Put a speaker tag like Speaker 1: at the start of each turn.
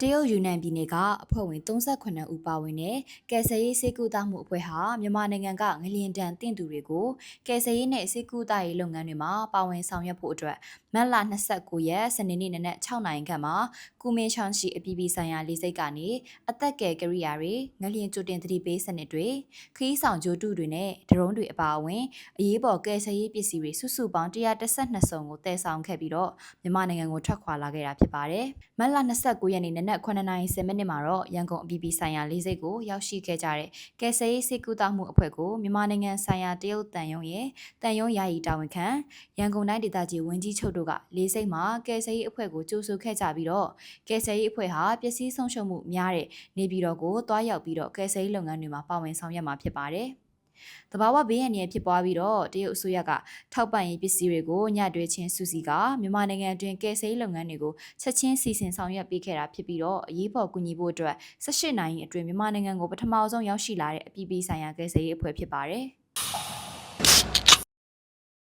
Speaker 1: တရုတ်ယူနန်ပြည်နယ်ကအဖွဲ့ဝင်38ဦးပါဝင်တဲ့ကယ်ဆယ်ရေးစေကူတာမှုအဖွဲ့ဟာမြန်မာနိုင်ငံကငလျင်တန်တင့်သူတွေကိုကယ်ဆယ်ရေးနဲ့စေကူတာရေးလုပ်ငန်းတွေမှာပါဝင်ဆောင်ရွက်ဖို့အတွက်မတ်လ29ရက်စနေနေ့နနက်6နာရီခန့်မှာကူမင်းချောင်းရှိအပြည်ပြည်ဆိုင်ရာလေးစိတ်ကနေအသက်ကယ်ကိရိယာတွေငလျင်ကြိုတင်သတိပေးစနစ်တွေခီးဆောင်ဂျိုတုတွေနဲ့ဒရုန်းတွေအပါအဝင်အရေးပေါ်ကယ်ဆယ်ရေးပစ္စည်းတွေစုစုပေါင်း112စုံကိုတည်ဆောင်ခဲ့ပြီးတော့မြန်မာနိုင်ငံကိုထွက်ခွာလာခဲ့တာဖြစ်ပါတယ်မတ်လ29ရက်နေ့နနက်9:10မိနစ်မှာတော့ရန်ကုန်အပြည်ပြည်ဆိုင်ရာလေးစိတ်ကိုရောက်ရှိခဲ့ကြတဲ့ကယ်ဆယ်ရေးစေကူတာမှုအဖွဲ့ကိုမြန်မာနိုင်ငံဆိုင်ရာတရုတ်တန်ယုံရဲ့တန်ယုံယာယီတာဝန်ခံရန်ကုန်တိုင်းဒေသကြီးဝင်းကြီးချုပ်တို့ကလေးစိတ်မှာကယ်ဆယ်ရေးအဖွဲ့ကိုကြိုးဆိုခဲ့ကြပြီးတော့ကယ်ဆယ်ရေးအဖွဲ့ဟာပစ္စည်းဆုံးရှုံးမှုများတဲ့နေပြည်တော်ကိုတွားရောက်ပြီးတော့ကယ်ဆယ်ရေးလုပ်ငန်းတွေမှာပါဝင်ဆောင်ရွက်မှာဖြစ်ပါတယ်။ တဘာဝဘေးရန်တွေဖြစ်ပွားပြီးတော့တရုတ်အစိုးရကထောက်ပံ့ရေးပစ္စည်းတွေကိုညတွဲချင်းစုစည်းကမြန်မာနိုင်ငံအတွင်းကယ်ဆယ်ရေးလုပ်ငန်းတွေကိုချက်ချင်းစီစဉ်ဆောင်ရွက်ပေးခဲ့တာဖြစ်ပြီးတော့အရေးပေါ်ကူညီဖို့အတွက်18နိုင်အတွင်းမြန်မာနိုင်ငံကိုပထမဆုံးရောက်ရှိလာတဲ့အပြည်ပြည်ဆိုင်ရာကယ်ဆယ်ရေးအဖွဲ့ဖြစ်ပါတယ်။